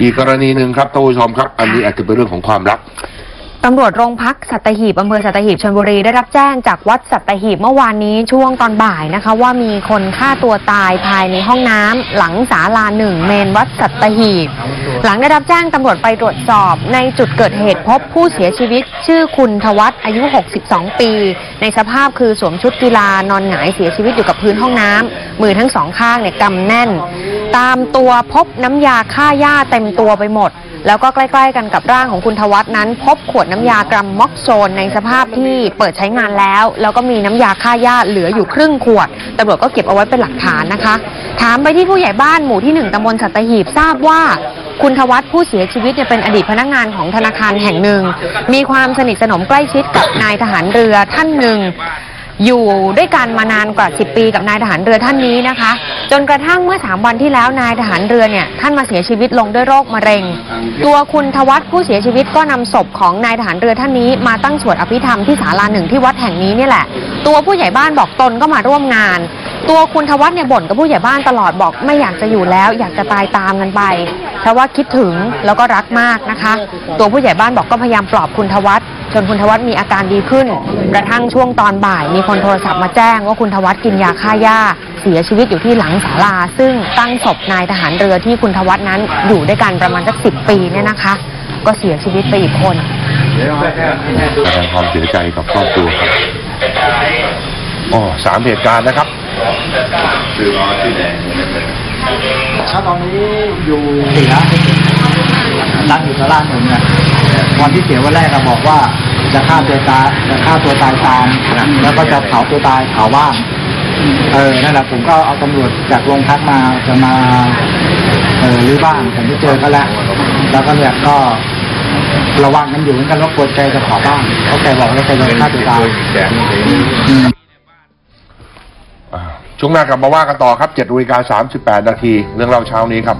อีกกรณีหนึ่งครับท่านผู้ชมครับ อันนี้อาจจะเป็นเรื่องของความรักตำรวจโรงพักสัตหีบอำเภอสัตหีบชลบุรีได้รับแจ้งจากวัดสัตหีบเมื่อวานนี้ช่วงตอนบ่ายนะคะ ว่ามีคนฆ่าตัวตายภายในห้องน้ำหลังศาลาหนึ่งเมนวัดสัตหีบ หลังได้รับแจ้งตำรวจไปตรวจสอบในจุดเกิดเหตุพบผู้เสียชีวิต ชื่อคุณทวัฒน์อายุ 62 ปี ในสภาพคือสวมชุดกีฬานอนหงายเสียชีวิตอยู่กับพื้นห้องน้ำ มือทั้งสองข้างเนี่ยกำแน่น ตามตัวพบน้ำยาฆ่าหญ้าเต็มตัวไปหมด แล้วก็ใกล้ๆกันกับร่างของคุณทวัฒน์นั้น พบขวดน้ำยากรัมม็อกโซนในสภาพที่เปิดใช้งานแล้ว แล้วก็มีน้ำยาฆ่าหญ้าเหลืออยู่ครึ่งขวดตำรวจก็เก็บเอาไว้เป็นหลักฐานนะคะ ถามไปที่ผู้ใหญ่บ้านหมู่ที่หนึ่งตำบลสัตหีบทราบว่าคุณทวัฒน์ผู้เสียชีวิตเนี่ยเป็นอดีตพนักงานของธนาคารแห่งหนึ่ง มีความสนิทสนมใกล้ชิดกับนายทหารเรือท่านหนึ่ง อยู่ด้วยกันมานานกว่า 10 ปีกับนายทหารเรือท่านนี้นะคะ จนกระทั่งเมื่อ 3 วันที่แล้วนายทหารเรือเนี่ยท่านมาเสียชีวิตลงด้วยโรคมะเร็ง ตัวคุณทวัฒผู้เสียชีวิตก็นำศพของนายทหารเรือท่านนี้มาตั้งสวดอภิธรรมที่ศาลาหนึ่งที่วัดแห่งนี้นี่แหละ ตัวผู้ใหญ่บ้านบอกตนก็มาร่วมงาน ตัวคุณทวัฒเนี่ยบ่นกับผู้ใหญ่บ้านตลอดบอกไม่อยากจะอยู่แล้ว อยากจะตายตามกันไป เพราะว่าคิดถึงแล้วก็รักมากนะคะ ตัวผู้ใหญ่บ้านบอกก็พยายามปลอบคุณทวัฒ จนคุณทวัฒน์มีอาการดีขึ้น กระทั่งช่วงตอนบ่าย มีคนโทรศัพท์มาแจ้งว่าคุณทวัฒน์กินยาฆ่าหญ้า เสียชีวิตอยู่ที่หลังศาลา ซึ่งตั้งศพนายทหารเรือที่คุณทวัฒน์นั้นอยู่ด้วยกันประมาณสักสิบปีเนี่ยนะคะ ก็เสียชีวิตไปอีกคนแสดงความเสียใจกับครอบครัวครับอ๋อสามเหตุการณ์นะครับถ้าตอนนี้อยู่สี่นะนั่งอยู่สาราหนึ่งเนี่ย วันที่เสียวันแรกก็บอกว่า จะฆ่าตัวตายจะฆ่าตัวตายตามแล้วก็จะเผาตัวตายเผาบ้านเออนั่นแหละผมก็เอาตำรวจจากโรงพักมาจะมาเออรื้อบ้านผมไปเจอเขาแล้วแล้วก็เนี่ยก็ระวังกันอยู่เหมือนกันว่ากลัวแกจะเผาบ้านเพราะแกบอกว่าแกจะฆ่าตัวตายอืมอ่าช่วงหน้ากลับมาว่ากันต่อครับ7นาฬิกา38นาทีเรื่องเล่าเช้านี้ครับ